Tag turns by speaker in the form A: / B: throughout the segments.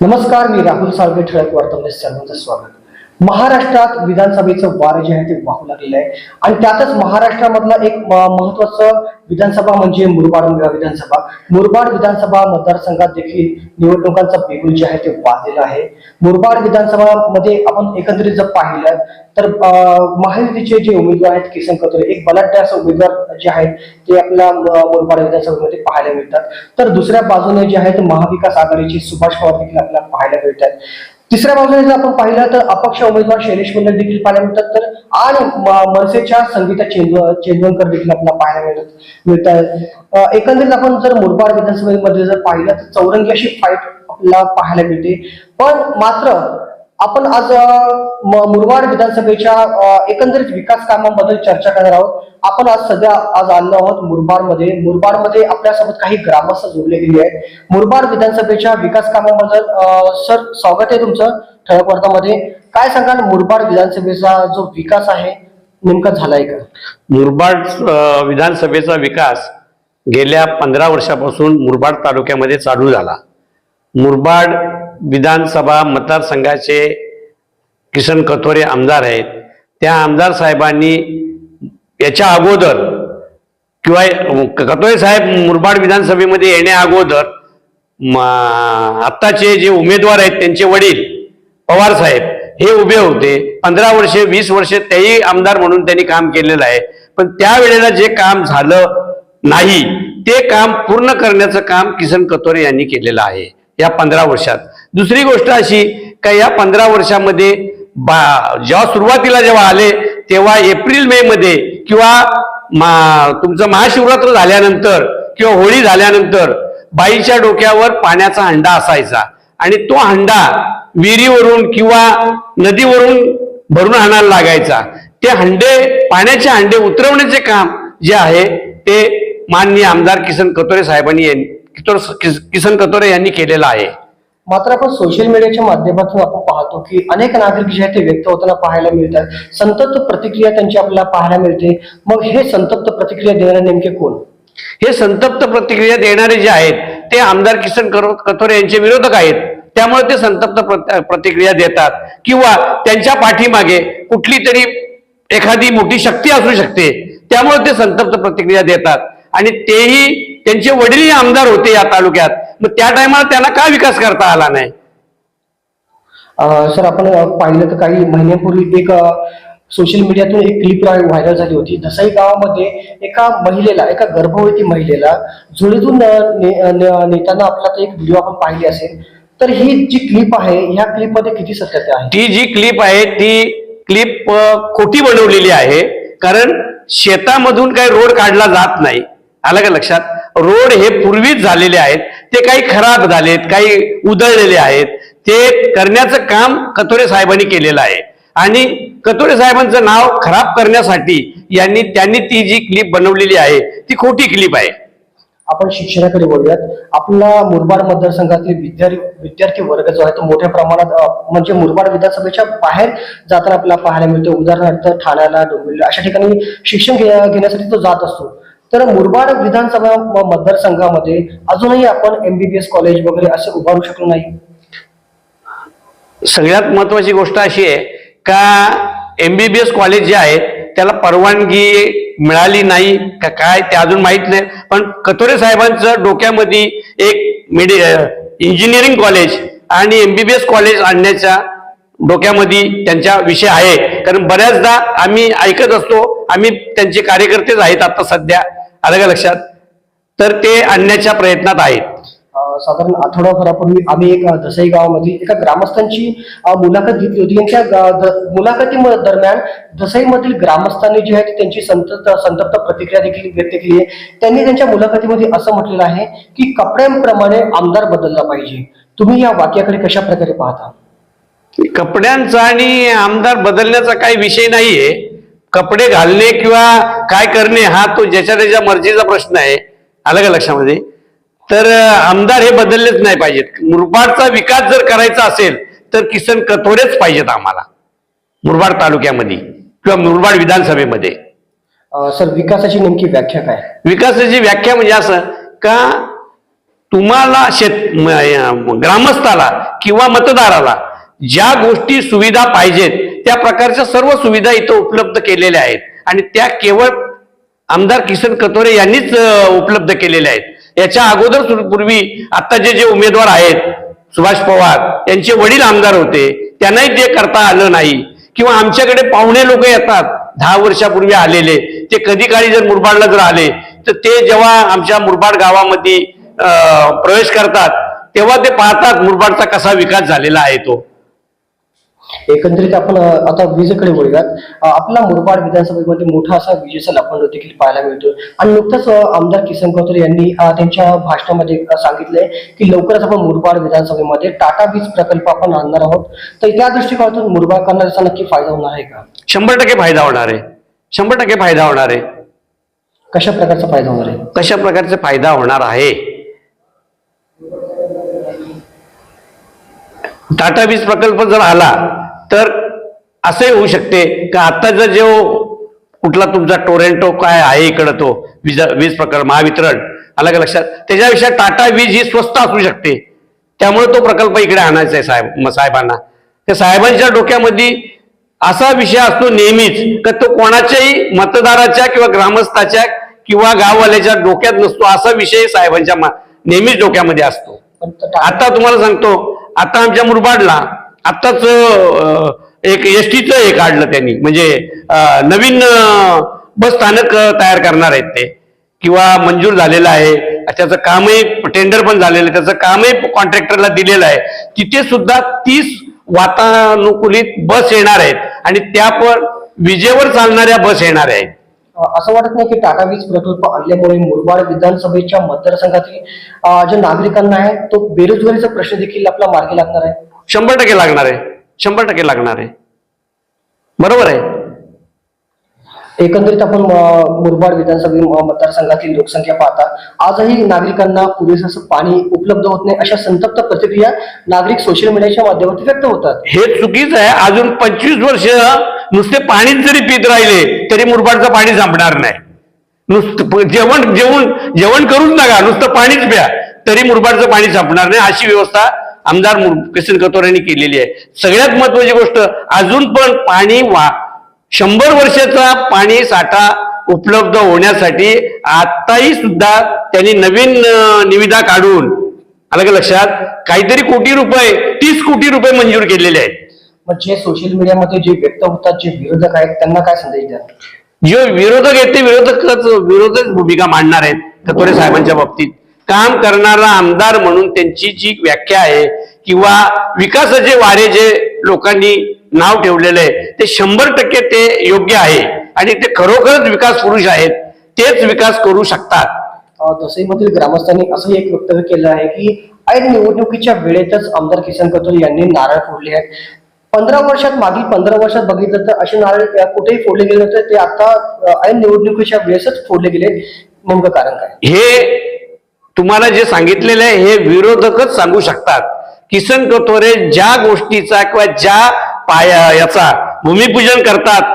A: नमस्कार मी राहुल साळवे ठळक वार्तामध्ये सर्वांचं स्वागत. महाराष्ट्रात विधानसभेचं वार जे आहे ते वाहू लागलेलं आहे. आणि त्यातच महाराष्ट्रामधला एक महत्वाचं विधानसभा म्हणजे मुरबाड विधानसभा. मुरबाड विधानसभा मतदारसंघात देखील निवडणुकांचा बिगुल जे आहे ते वाजलेलं आहे. मुरबाड विधानसभा मध्ये आपण एकत्रित जर पाहिलं तर महायुतीचे जे उमेदवार आहेत किसन कतोरे एक बलाढ्य उमेदवार जे आहेत ते आपल्या मुरबाड विधानसभेमध्ये पाहायला मिळतात. तर दुसऱ्या बाजूने जे आहेत महाविकास आघाडीचे सुभाष पवार देखील आपल्याला पाहायला मिळतात. तिसऱ्या बाजूने जर आपण पाहिलं तर अपक्ष उमेदवार शैलेश मंडल देखील पाहायला मिळतात. तर आणि मनसेच्या संगीता चेंदव चेंदवनकर देखील आपल्याला पाहायला मिळत मिळतात. आहेत एकंदरीत आपण जर मुरबाड विधानसभेमध्ये जर पाहिलं तर चौरंगी अशी फाईट आपल्याला पाहायला मिळते. पण मात्र आपण आज मुरबाड विधानसभेच्या एकंदरीत विकास कामांबद्दल चर्चा करणार आहोत. आपण आज सध्या आज आलो आहोत मुरबाडमध्ये. मुरबाडमध्ये आपल्यासोबत काही ग्रामस्थ जोडले गेले आहेत. मुरबाड विधानसभेच्या विकास कामामध्ये सर स्वागत आहे तुमचं ठळक वार्तामध्ये. काय सांगाल मुरबाड विधानसभेचा जो विकास आहे नेमका झालाय का?
B: मुरबाड विधानसभेचा विकास गेल्या पंधरा वर्षापासून मुरबाड तालुक्यामध्ये चालू झाला. मुरबाड विधानसभा मतदारसंघाचे किसन कथोरे आमदार आहेत. त्या आमदार साहेबांनी याच्या अगोदर किंवा कतोळे साहेब मुरबाड विधानसभेमध्ये येण्या अगोदर आत्ताचे जे उमेदवार आहेत त्यांचे वडील पवार साहेब हे उभे होते. पंधरा वर्षे वीस वर्षे तेही आमदार म्हणून त्यांनी काम केलेलं आहे. पण त्यावेळेला जे काम झालं नाही ते काम पूर्ण करण्याचं काम किसन कतोरे यांनी केलेलं आहे या पंधरा वर्षात. दुसरी गोष्ट अशी का या पंधरा वर्षामध्ये बा जेव्हा सुरुवातीला जेव्हा आले तेव्हा एप्रिल मे मध्ये किंवा मा तुमचं महाशिवरात्र झाल्यानंतर किंवा होळी झाल्यानंतर बाईच्या डोक्यावर पाण्याचा हंडा असायचा. आणि तो हंडा विहिरीवरून किंवा नदीवरून भरून आणायला लागायचा. ते हंडे पाण्याचे हंडे उतरवण्याचे काम जे आहे ते माननीय आमदार किसन कतोरे साहेबांनी किस- किसन कतोरे यांनी केलेलं आहे.
A: मात्र आपण सोशल मीडियाच्या माध्यमातून आपण पाहतो की अनेक नागरिक जे आहेत ते व्यक्त होताना पाहायला मिळतात. संतप्त प्रतिक्रिया त्यांची आपल्याला पाहायला मिळते. मग हे संतप्त प्रतिक्रिया देणारे नेमके कोण?
B: हे संतप्त प्रतिक्रिया देणारे जे आहेत ते आमदार किसन करो- कथोरे यांचे विरोधक आहेत. त्यामुळे ते संतप्त प्रत- प्रतिक्रिया देतात. किंवा त्यांच्या पाठीमागे कुठली तरी एखादी मोठी शक्ती असू शकते. त्यामुळे ते संतप्त प्रतिक्रिया देतात. आणि तेही त्यांचे वडीलही आमदार होते या तालुक्यात. मग त्या टायमाला त्यांना का विकास करता आला नाही?
A: सर आपण पाहिलं तर काही महिन्यापूर्वी एक सोशल मीडियातून एक क्लिप व्हायरल झाली होती. दसाई गावामध्ये एका महिलेला एका गर्भवती महिलेला जुळीतून नेताना आपला तो एक व्हिडिओ आपण पाहिली असेल. तर ही जी क्लिप आहे ह्या क्लिपमध्ये किती सत्यता आहे?
B: ती जी क्लिप आहे ती क्लिप खोटी बनवलेली आहे. कारण शेतामधून काही रोड काढला जात नाही. आलं का लक्षात? रोड हे पूर्वीच झालेले आहेत ते काही खराब झालेत काही उधळलेले आहेत ते करण्याचं काम कतोरे साहेबांनी केलेलं आहे. आणि कतोरे साहेबांचं नाव खराब करण्यासाठी यांनी त्यांनी ती जी क्लिप बनवलेली आहे ती खोटी क्लिप आहे.
A: आपण शिक्षणाकडे बोलूयात आपला मुरबाड मतदारसंघातील विद्यार्थी विद्यार्थी वर्ग जो आहे तो मोठ्या प्रमाणात म्हणजे मुरबाड विधानसभेच्या बाहेर जाताना आपल्याला पाहायला मिळतो. उदाहरणार्थ ठाण्याला डोंबिवली अशा ठिकाणी शिक्षण घेण्यासाठी तो जात असतो. तर मुरबाड विधानसभा व मतदारसंघामध्ये अजूनही आपण एमबीबीएस कॉलेज वगैरे असं उभारू शकलो नाही.
B: सगळ्यात महत्वाची गोष्ट अशी आहे का एमबीबीएस कॉलेज जे आहे त्याला परवानगी मिळाली नाही का काय ते अजून माहीत नाही. पण कतोरे साहेबांचं डोक्यामध्ये एक मेडि इंजिनिअरिंग कॉलेज आणि एमबीबीएस कॉलेज आणण्याच्या डोक्यामध्ये त्यांच्या विषय आहे. कारण बऱ्याचदा आम्ही ऐकत असतो आम्ही त्यांचे कार्यकर्तेच आहेत आता सध्या. आलं का लक्षात? तर ते आणण्याच्या प्रयत्नात आहेत.
A: साधारण आठवडाभरापूर्वी आम्ही एक दसई गावामध्ये एका ग्रामस्थांची मुलाखत घेतली होती. आणि त्या मुलाखती दरम्यान दसईमधील ग्रामस्थांनी जी आहे त्यांची संतप्त संतप्त प्रतिक्रिया देखील व्यक्त केली आहे. त्यांनी त्यांच्या मुलाखतीमध्ये असं म्हटलेलं आहे की कपड्यांप्रमाणे आमदार बदलला पाहिजे. तुम्ही या वाक्याकडे कशा प्रकारे पाहता?
B: कपड्यांचा आणि आमदार बदलण्याचा काही विषय नाहीये. कपडे घालणे किंवा काय करणे हा तो ज्याच्या त्याच्या मर्जीचा प्रश्न आहे. आलं का लक्षामध्ये? तर आमदार हे बदललेच नाही पाहिजेत. मुरबाडचा विकास जर करायचा असेल तर किसन कथोरेच पाहिजेत आम्हाला. मुरबाड तालुक्यामध्ये किंवा मुरबाड विधानसभेमध्ये.
A: सर विकासाची नेमकी व्याख्या काय?
B: विकासाची व्याख्या म्हणजे असं का तुम्हाला शेत ग्रामस्थाला किंवा मतदाराला ज्या गोष्टी सुविधा पाहिजेत त्या प्रकारच्या सर्व सुविधा इथं उपलब्ध केलेल्या आहेत. आणि त्या केवळ आमदार किसन कतोरे यांनीच उपलब्ध केलेल्या आहेत. याच्या अगोदर पूर्वी आता जे जे उमेदवार आहेत सुभाष पवार यांचे वडील आमदार होते. त्यांनाही ते करता आलं नाही. किंवा आमच्याकडे पाहुणे लोक येतात दहा वर्षापूर्वी आलेले. ते कधी काळी जर मुरबाडला जर आले तर ते जेव्हा आमच्या मुरबाड गावामध्ये प्रवेश करतात तेव्हा ते पाहतात मुरबाडचा कसा विकास झालेला आहे तो.
A: एकंदरीत आपण आता विजेकडे वळूयात. अ, आपला मुरबाड विधानसभेमध्ये मोठा असा विजेचा लपंड देखील पाहायला मिळतो आणि नुकतंच आमदार किसन कौतर यांनी त्यांच्या भाषणामध्ये सांगितलंय की लवकरच आपण मुरबाड विधानसभेमध्ये टाटा वीज प्रकल्प आपण आणणार आहोत. तर त्या दृष्टिकोनातून मुरबाडकरांचा नक्की फायदा होणार आहे का?
B: शंभर टक्के फायदा होणार आहे. शंभर टक्के फायदा होणार आहे.
A: कशा प्रकारचा फायदा होणार आहे?
B: कशा प्रकारचे फायदा होणार आहे? टाटा वीज प्रकल्प जर आला तर असे होऊ शकते का आता जर जो कुठला तुमचा टोरेंटो काय आहे इकडं तो वीज वीज प्रकल्प महावितरण आलं का लक्षात? त्याच्यापेक्षा टाटा वीज ही स्वस्त असू शकते. त्यामुळे तो प्रकल्प इकडे आणायचा आहे साहेब साहेबांना. त्या साहेबांच्या डोक्यामध्ये असा विषय असतो नेहमीच का तो कोणाच्याही मतदाराच्या किंवा ग्रामस्थाच्या किंवा गाववाल्याच्या डोक्यात नसतो असा विषय साहेबांच्या नेहमीच डोक्यामध्ये असतो. आता तुम्हाला सांगतो आता आमच्या मुरबाडला आत्ताच एक एस टीचं हे काढलं त्यांनी. म्हणजे नवीन बस स्थानक तयार करणार आहेत ते. किंवा मंजूर झालेलं आहे. त्याचं कामही टेंडर पण झालेलं आहे. त्याचं कामही कॉन्ट्रॅक्टरला दिलेलं आहे. तिथे सुद्धा तीस वातानुकूलित बस येणार आहेत. आणि त्या पण विजेवर चालणाऱ्या बस येणार आहेत.
A: असं वाटत नाही की टाटा वीज प्रकल्प आणल्यामुळे मुरबाड विधानसभेच्या मतदारसंघातील ज्या नागरिकांना आहे तो बेरोजगारीचा प्रश्न देखील आपला मार्गी लागणार आहे.
B: शंभर टक्के लागणार आहे. शंभर टक्के लागणार आहे. बरोबर आहे?
A: एकंदरीत आपण मुरबाड विधानसभा मतदारसंघातील लोकसंख्या पाहता आजही नागरिकांना पुरेसं असं पाणी उपलब्ध होत नाही अशा संतप्त प्रतिक्रिया नागरिक सोशल मीडियाच्या माध्यमातून व्यक्त होतात.
B: हे चुकीचं आहे. अजून पंचवीस वर्ष नुसते पाणीच जरी पित राहिले तरी मुरबाडचं पाणी संपणार नाही. नुसतं जेवण जेवण जेवण करूच नका नुसतं पाणीच प्या. तरी मुरबाडचं पाणी संपणार नाही. अशी व्यवस्था आमदार मुर- किसन कतोर यांनी केलेली आहे. सगळ्यात महत्वाची गोष्ट अजून पण पाणी वा शंभर वर्षाचा पाणी साठा उपलब्ध होण्यासाठी आताही सुद्धा त्यांनी नवीन निविदा काढून आलं का लक्षात? काहीतरी कोटी रुपये तीस कोटी रुपये मंजूर केलेले आहेत.
A: मग जे सोशल मीडियामध्ये जे व्यक्त होतात जे विरोधक आहेत त्यांना काय संदेश द्या
B: जे विरोधक आहेत ते विरोधकच विरोधक भूमिका मांडणार आहेत कतोरे साहेबांच्या बाबतीत. काम करणारा आमदार म्हणून त्यांची जी व्याख्या आहे किंवा विकासाचे वारे जे लोकांनी नाव ठेवलेलं आहे ते शंभर टक्के ते योग्य आहे. आणि ते खरोखरच विकास पुरुष आहेत तेच विकास करू शकतात.
A: दसईमधील ग्रामस्थांनी असंही एक वक्तव्य केलं आहे की ऐन निवडणुकीच्या वेळेतच आमदार किसन कतोर यांनी नारळ फोडले आहेत. पंधरा वर्षात मागील पंधरा वर्षात बघितलं तर असे नारळ कुठेही फोडले गेले नव्हते. ते आता ऐन निवडणुकीच्या वेळेसच फोडले गेले. नेमकं कारण काय?
B: हे तुम्हाला जे सांगितलेलं आहे हे विरोधकच सांगू शकतात. किसन कथोरे ज्या गोष्टीचा किंवा ज्या पाया याचा भूमिपूजन करतात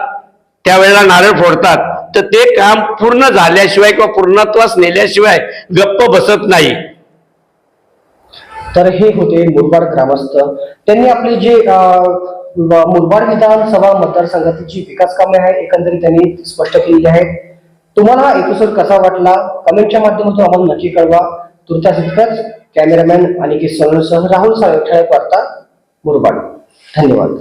B: त्यावेळेला नारळ फोडतात तर ते काम पूर्ण झाल्याशिवाय किंवा पूर्णत्वास नेल्याशिवाय गप्प बसत नाही.
A: तर हे होते मुरबाड ग्रामस्थ. त्यांनी आपले जे मुरबाड विधानसभा मतदारसंघातील जी विकास कामे आहे एकंदरीत त्यांनी स्पष्ट केलेली आहेत. तुम्हाला एपिसोड कसा वाटला? कमेंटच्या माध्यमातून आम्हाला नक्की कळवा. तुमच्या तितकंच कॅमेरामॅन आणि की सह राहुल साळवे ठळक वार्ता मुरबाड. धन्यवाद.